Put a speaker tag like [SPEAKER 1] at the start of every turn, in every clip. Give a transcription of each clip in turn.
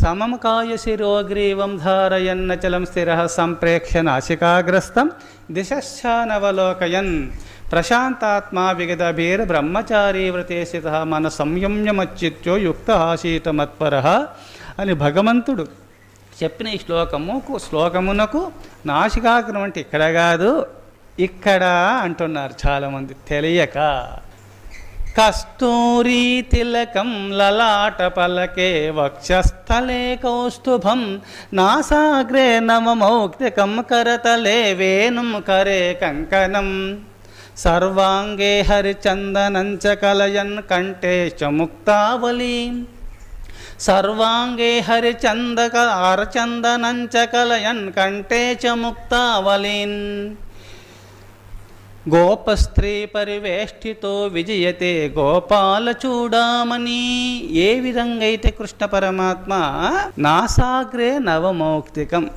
[SPEAKER 1] సమం కాయ శిరోగ్రీవం ధారయన్నచలం స్థిర సంప్రేక్ష నాశికాగ్రస్తం దిశానవలోకయన్ ప్రశాంతాత్మా విగదభీర్ బ్రహ్మచారీ వ్రతే మన సంయమ్యమచ్యుత్యో యుక్త ఆశీత మత్పర అని భగవంతుడు చెప్పిన ఈ శ్లోకముకు శ్లోకమునకు నాశికాగ్రం అంటే ఇక్కడ కాదు ఇక్కడ అంటున్నారు చాలామంది. తెలియక. కస్తూరీ తిలకం లలాట పలకే వక్షస్థలే కౌస్తుభం. నాసాగ్రే నవమౌక్తికం కరతలే వేణుం కరే కంకణం. సర్వాంగే హరిచందనంచ కలయన్ కంఠే చ ముక్తావళీ సర్వాంగే హరిచందక హరచందనంచ కలయన్ కంఠే చ గోపస్త్రీ పరివేష్టితో విజయతే గోపాల చూడామని ఏ విధంగా అయితే కృష్ణ పరమాత్మ నాసాగ్రే నవమౌక్తికం.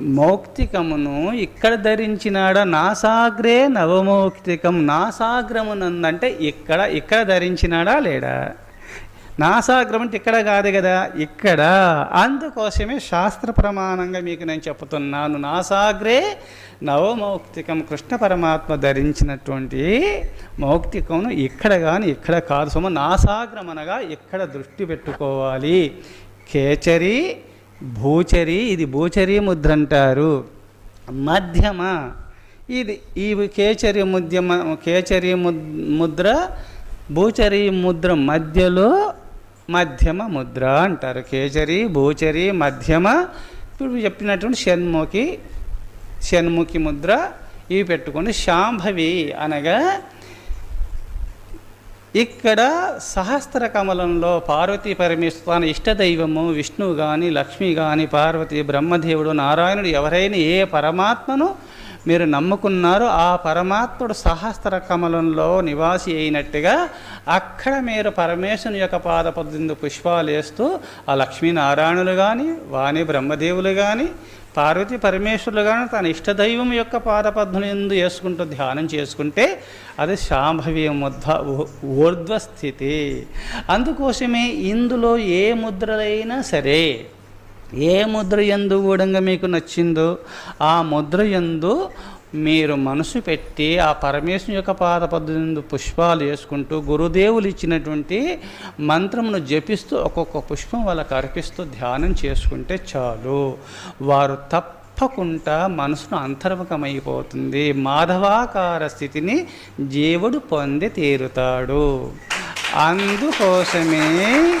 [SPEAKER 1] మౌక్తికమును ఇక్కడ ధరించినాడ నాసాగ్రే నవమౌక్తికం. నాసాగ్రమునందంటే ఇక్కడ ఇక్కడ ధరించినాడా లేడా? నాసాగ్రం అంటే ఇక్కడ కాదు కదా? ఇక్కడ. అందుకోసమే శాస్త్ర ప్రమాణంగా మీకు నేను చెప్తున్నాను. నాసాగ్రే నవమౌక్తికం కృష్ణ పరమాత్మ ధరించినటువంటి మౌక్తికమును ఇక్కడ కానీ ఇక్కడ కాదు. సొమ్ము నాసాగ్రం అనగా ఇక్కడ దృష్టి పెట్టుకోవాలి. కేచరి భూచరి ఇది భూచరి ముద్ర అంటారు. మధ్యమ ఇది ఈ కేచరి ముద్యమ కేచరి ముద్- ముద్ర భూచరి ముద్ర మధ్యలో మధ్యమ ముద్ర అంటారు. కేచరి భూచరి మధ్యమ ఇప్పుడు చెప్పినటువంటి షణ్ముఖి షణ్ముఖి ముద్ర ఇవి పెట్టుకొని శాంభవి అనగా ఇక్కడ సహస్ర కమలంలో పార్వతీ పరమేశ్వర ఇష్టదైవము విష్ణువు కానీ లక్ష్మి కానీ పార్వతి బ్రహ్మదేవుడు నారాయణుడు ఎవరైనా ఏ పరమాత్మను మీరు నమ్ముకున్నారో ఆ పరమాత్ముడు సహస్ర కమలంలో నివాసి అయినట్టుగా అక్కడ మీరు పరమేశ్వరుని యొక్క పాద పద్దెనిమిది పుష్పాలు వేస్తూ ఆ లక్ష్మీనారాయణులు కానీ వాణి బ్రహ్మదేవులు కానీ పార్వతి పరమేశ్వరులు కానీ తన ఇష్టదైవం యొక్క పాదపద్మను ఎందు వేసుకుంటూ ధ్యానం చేసుకుంటే అది శాంభవీయముద్వ ఊర్ధ్వస్థితి. అందుకోసమే ఇందులో ఏ ముద్రలైనా సరే ఏ ముద్ర ఎందు కూడా మీకు నచ్చిందో ఆ ముద్ర ఎందు మీరు మనసు పెట్టి ఆ పరమేశ్వరు యొక్క పాద పద్ధతి పుష్పాలు వేసుకుంటూ గురుదేవులు ఇచ్చినటువంటి మంత్రమును జపిస్తూ ఒక్కొక్క పుష్పం వాళ్ళకి అర్పిస్తూ ధ్యానం చేసుకుంటే చాలు. వారు తప్పకుండా మనసును అంతర్ముఖమైపోతుంది. మాధవాకార స్థితిని జీవుడు పొంది తీరుతాడు. అందుకోసమే